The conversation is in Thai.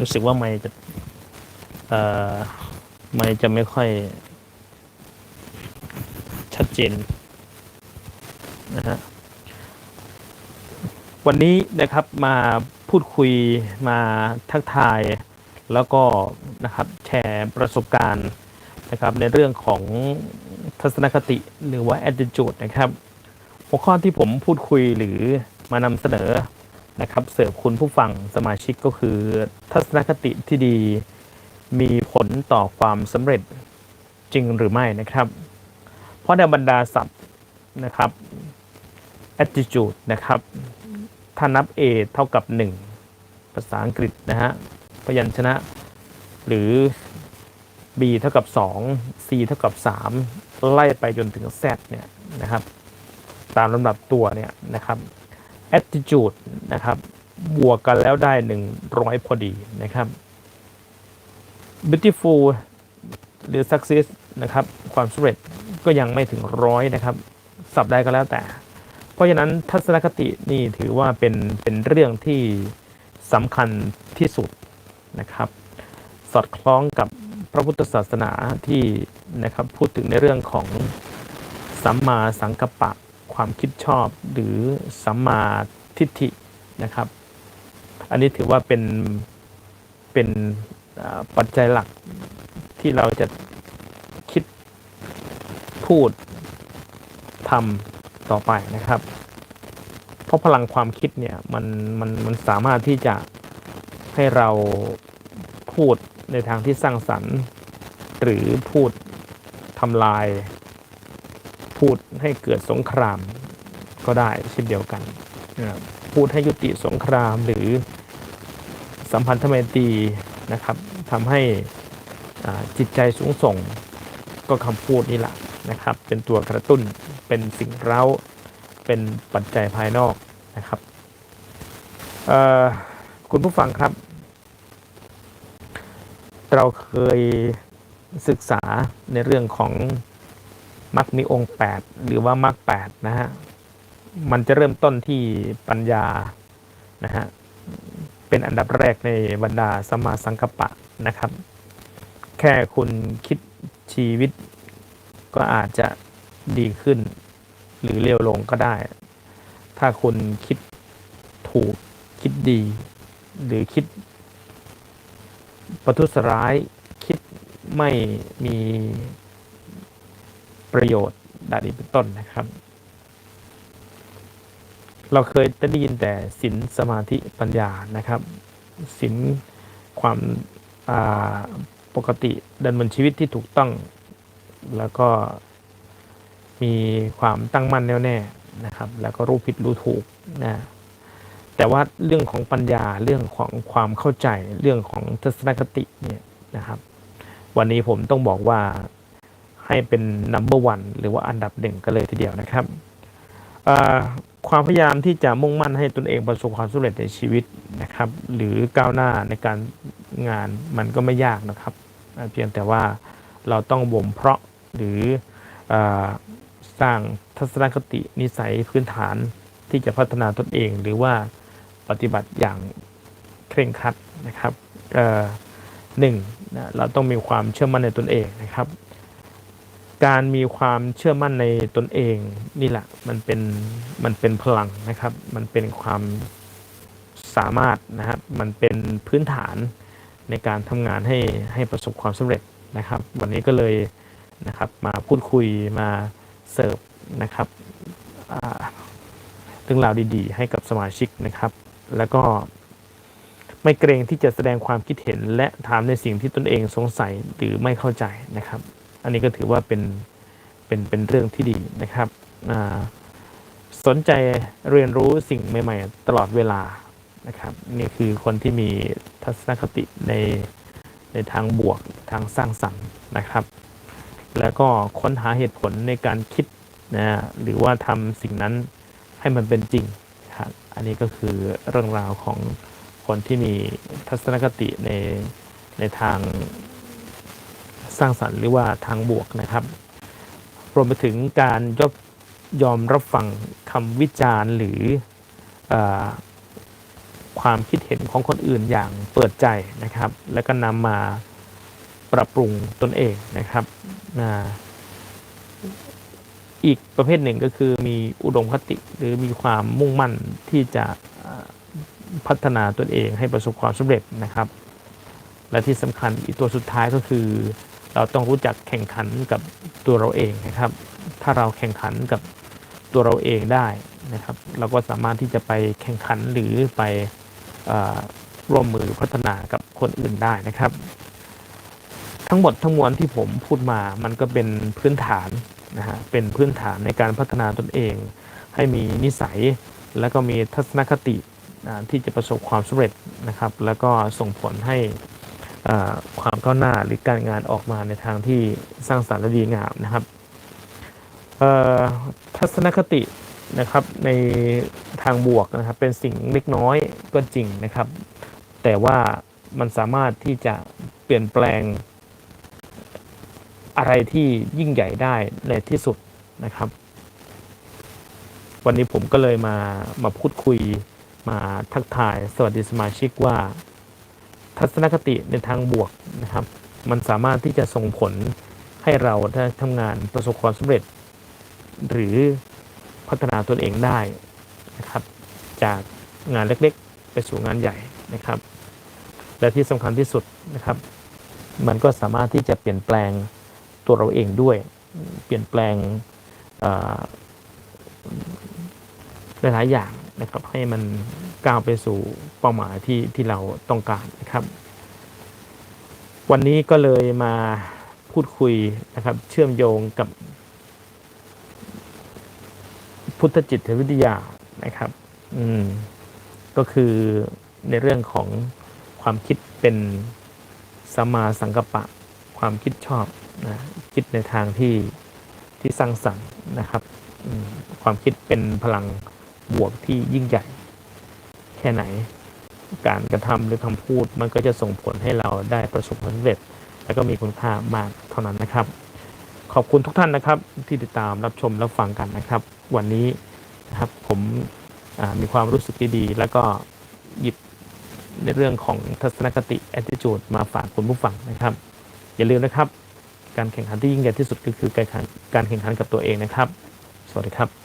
รู้สึกว่าไม่จะเอ่อไม่จะไม่ค่อย ชัดเจนนะฮะวันนี้นะครับมาพูดคุยมาทักทาย แล้วก็นะครับแชร์ประสบการณ์นะครับในเรื่องของทัศนคติหรือว่า attitude นะครับ หัวข้อที่ผมพูดคุยหรือมานำเสนอ นะครับเสิร์ฟคุณผู้ฟังสมาชิกก็คือ ทัศนคติที่ดีมีผลต่อความสำเร็จจริงหรือไม่นะครับ เพราะในบรรดาศัพท์นะครับ attitude นะครับ ถ้านับ A เท่ากับ 1 ภาษาอังกฤษนะฮะพยัญชนะ หรือ B เท่ากับ 2 C เท่ากับ 3 ไล่ไปจนถึง Z เนี่ยนะครับ ตามลำดับตัวเนี่ยนะครับ attitude นะครับ บวกกันแล้วได้ 100 พอดีนะครับ beautiful หรือ success นะครับ ความสำเร็จก็ยังไม่ถึงร้อยนะครับ สับได้ก็แล้วแต่ เพราะฉะนั้นทัศนคตินี่ถือว่าเป็นเป็นเรื่องที่สำคัญที่สุดนะครับ สอดคล้องกับพระพุทธศาสนาที่นะครับพูดถึงในเรื่องของสัมมาสังกัปปะ ความคิดชอบหรือสัมมาทิฏฐินะครับ อันนี้ถือว่าเป็นเป็นปัจจัยหลักที่เราจะคิดพูดทำต่อไปนะครับ เพราะพลังความคิดเนี่ยมันมันมันสามารถที่จะให้เราพูดในทางที่สร้างสรรค์ หรือพูดทำลาย พูดให้เกิดสงครามก็ได้เช่นเดียวกันนะครับพูดให้ยุติสงครามหรือสัมพันธไมตรีนะครับทำให้อ่าจิตใจสูงส่งก็คำพูดนี่แหละนะครับ เป็นตัวกระตุ้นเป็นสิ่งเร้าเป็นปัจจัยภายนอกนะครับเอ่อคุณผู้ฟังครับ เราเคยศึกษาในเรื่องของ มรรคมีองค์ 8 หรือว่ามรรค8นะฮะมันจะเริ่มต้นที่ปัญญานะฮะเป็นอันดับแรกในบรรดาสมาสังกปปะนะครับ แค่คุณคิดชีวิตก็อาจจะดีขึ้น หรือเลวลงก็ได้ ถ้าคุณคิดถูกคิดดี หรือคิดประทุษร้ายคิดไม่มี ประโยชน์ดังนี้เป็นต้นนะครับ เราเคยได้ยินแต่ศีลสมาธิปัญญานะครับศีลความาปกติดำเนินชีวิตที่ถูกต้อง แล้วก็มีความตั้งมั่นแน่วแน่นะครับ แล้วก็รู้ผิดรู้ถูกนะแต่ว่าเรื่องของปัญญาเรื่องของความเข้าใจเรื่องของทัศนคติเนี่ยนะครับ วันนี้ผมต้องบอกว่า ให้เป็น number one หรือว่าอันดับหนึ่งกันเลยทีเดียวนะครับ ความพยายามที่จะมุ่งมั่นให้ตนเองประสบความสำเร็จในชีวิตนะครับ หรือก้าวหน้าในการงานมันก็ไม่ยากนะครับ เพียงแต่ว่าเราต้องบ่มเพาะหรืออสร้างทัศนคตินิสัยพื้นฐานที่จะพัฒนาตนเอง หรือว่าปฏิบัติอย่างเคร่งครัดนะครับหนึ่งเราต้องมีความเชื่อมั่นในตนเองนะครับ การมีความเชื่อมั่นในตนเองนี่แหละมันเป็นมันเป็นพลังนะครับ มันเป็นความสามารถนะครับ มันเป็นพื้นฐานในการทำงานให้ให้ประสบความสำเร็จนะครับ วันนี้ก็เลยนะครับมาพูดคุยมาเสิร์ฟนะครับอ่าเรื่องราวดีๆ ให้กับสมาชิกนะครับ แล้วก็ไม่เกรงที่จะแสดงความคิดเห็นและถามในสิ่งที่ตนเองสงสัยหรือไม่เข้าใจนะครับ อันนี้ก็ถือว่าเป็นเป็นเป็นเรื่องที่ดีนะครับสนใจเรียนรู้สิ่งใหม่ ๆ ตลอดเวลานะครับนี่คือคนที่มีทัศนคติในในทางบวกทางสร้างสรรค์นะครับ แล้วก็ค้นหาเหตุผลในการคิดนะหรือว่าทำสิ่งนั้นให้มันเป็นจริงครับอันนี้ก็คือเรื่องราวของคนที่มีทัศนคติในในทาง สร้างสรรค์หรือว่าทางบวกนะครับรวมไปถึงการยกยอมรับฟังคำวิจารณ์หรืออความคิดเห็นของคนอื่นอย่างเปิดใจนะครับ แล้วก็นำมาปรับปรุงตนเองนะครับอีกประเภทหนึ่งก็คือมีอุดมคติหรือมีความมุ่งมั่นที่จะพัฒนาตนเองให้ประสบความสำเร็จนะครับ และที่สำคัญอีกตัวสุดท้ายก็คือ เราต้องรู้จักแข่งขันกับตัวเราเองนะครับ ถ้าเราแข่งขันกับตัวเราเองได้นะครับ เราก็สามารถที่จะไปแข่งขันหรือไปร่วมมือพัฒนากับคนอื่นได้นะครับ ทั้งหมดทั้งมวลที่ผมพูดมามันก็เป็นพื้นฐานนะฮะเป็นพื้นฐานในการพัฒนาตนเอง ให้มีนิสัยแล้วก็มีทัศนคติที่จะประสบความสำเร็จนะครับ แล้วก็ส่งผลให้ ความก้าวหน้าหรือการงานออกมาในทางที่สร้างสรรค์และดีงามนะครับทัศนคตินะครับในทางบวกนะครับเป็นสิ่งเล็กน้อยก็จริงนะครับ แต่ว่ามันสามารถที่จะเปลี่ยนแปลงอะไรที่ยิ่งใหญ่ได้ในที่สุดนะครับ วันนี้ผมก็เลยมามาพูดคุยมาทักทายสวัสดีสมาชิกว่า ทัศนคติในทางบวกนะครับ มันสามารถที่จะส่งผลให้เราได้ทำงานประสบความสำเร็จ หรือพัฒนาตนเองได้นะครับ จากงานเล็กๆ ไปสู่งานใหญ่นะครับ และที่สำคัญที่สุดนะครับ มันก็สามารถที่จะเปลี่ยนแปลงตัวเราเองด้วย เปลี่ยนแปลงหลายๆอย่าง นะครับให้มันก้าวไปสู่เป้าหมายที่ที่เราต้องการนะครับ วันนี้ก็เลยมาพูดคุยนะครับ เชื่อมโยงกับ พุทธจิตวิทยานะครับ อืมก็คือในเรื่องของความคิดเป็นสมาสังกปะ ความคิดชอบนะคิดในทางที่ที่สร้างสรรค์นะครับ ความคิดเป็นพลัง บวกที่ยิ่งใหญ่ แค่ไหน การกระทำหรือคำพูดมันก็จะส่งผลให้เราได้ประสบความสำเร็จ และก็มีคุณค่ามากเท่านั้นนะครับ ขอบคุณทุกท่านนะครับ ที่ติดตามรับชมรับฟังกันนะครับ วันนี้นะครับผมมีความรู้สึกดีๆแล้วก็หยิบในเรื่องของทัศนคติ attitude มาฝากคุณผู้ฟังนะครับ อย่าลืมนะครับ การแข่งขันที่ยิ่งใหญ่ที่สุดก็คือการแข่งการแข่งขันกับตัวเองนะครับ สวัสดีครับ